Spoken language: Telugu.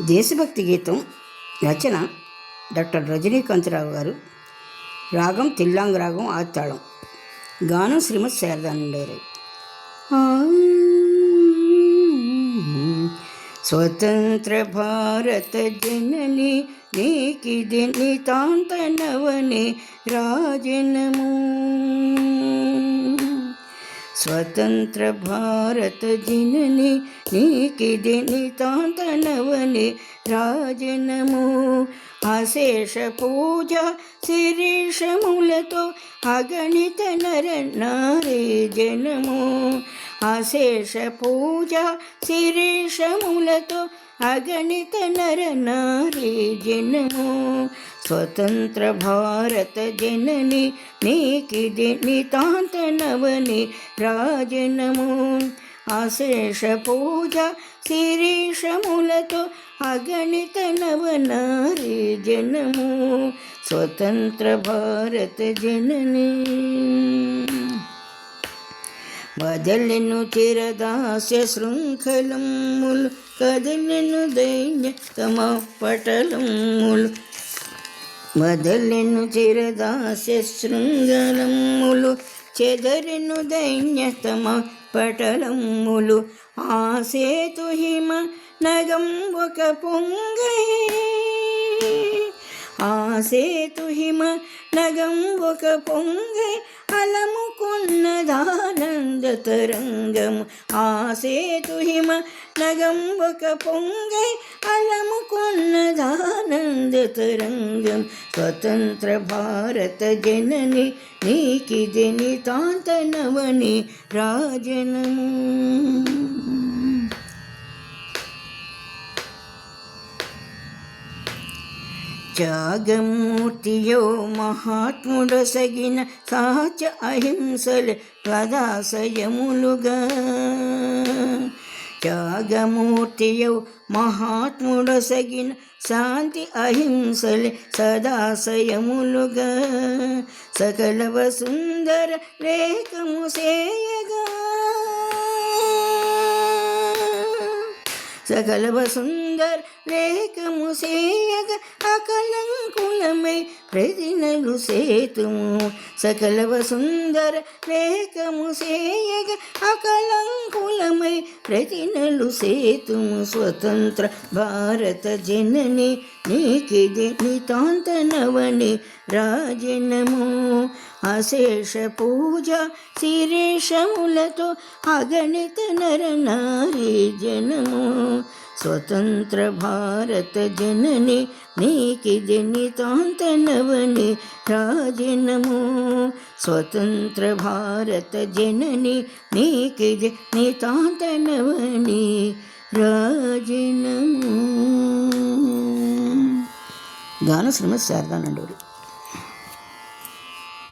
దేశభక్తి గీతం రచన డాక్టర్ రజనీకాంతరావు గారు. రాగం తిల్లాంగ్ రాగం ఆత్తాళం. గానం శ్రీమత్ శారదానండగారు స్వతంత్ర భారత జనని నీకిది నితాంతనవని రాజనము. స్వతంత్ర భారత జనని నీకిది నితాంతనవని రాజనము. అశేష పూజ శిరీషములతో అగణిత నర నారీ జనము. అశేష పూజ శిరీషములతో అగణిత నర నారీ జనము. స్వతంత్ర భారత జనని నీకిది నితాంత నవని రాజనము. అశేష పూజ శిరీషములతో అగణిత నవనారీ జనము స్వతంత్ర భారత జనని వదలను చిరదాస్య శృంఖలములు కదలను దైన్య తమ పటలములు. వదలెను చిరదాస్య శృంగలములు చెదరెను దైన్యతమ ఆ సేతు హిమ నగం ఒక పొంగై సేతు హిమ నగం ఒక పొంగై అలముకున్నదానంద తరంగము. ఆసేతు హిమ నగం ఒక పొంగై అలముకున్నదానంద తరంగం స్వతంత్ర భారత జనని నీకిది నితాంత నవని రాజనము. త్యాగమూర్తియో మహాత్ముడసగిన సహజ అహింసలు కదాశయములుగా త్యాగమూర్తియో మహాత్ముడసగిన శాంతి అహింసలే సదాశయములుగా సకలవ సుందర రేఖము సేయగా. సకలవ సుందర లేఖము సేయగ అకలంకులమై ప్రతినలు సేతుము. సకలవ సుందర లేఖము సేయగ అకలంకులమై ప్రతినలు సేతుము. స్వతంత్ర భారత జనని నీకిది నితాంత నవని రాజనము. అశేష పూజ శిరీషములతో అగణిత నర నారీ జనము. స్వతంత్ర భారత జనని నీకి జనితాంతనవని రాజనము. స్వతంత్ర భారత జనని నీకి జనితాంతనవని రాజనము. గాన శ్రీమతి శారదానండూరి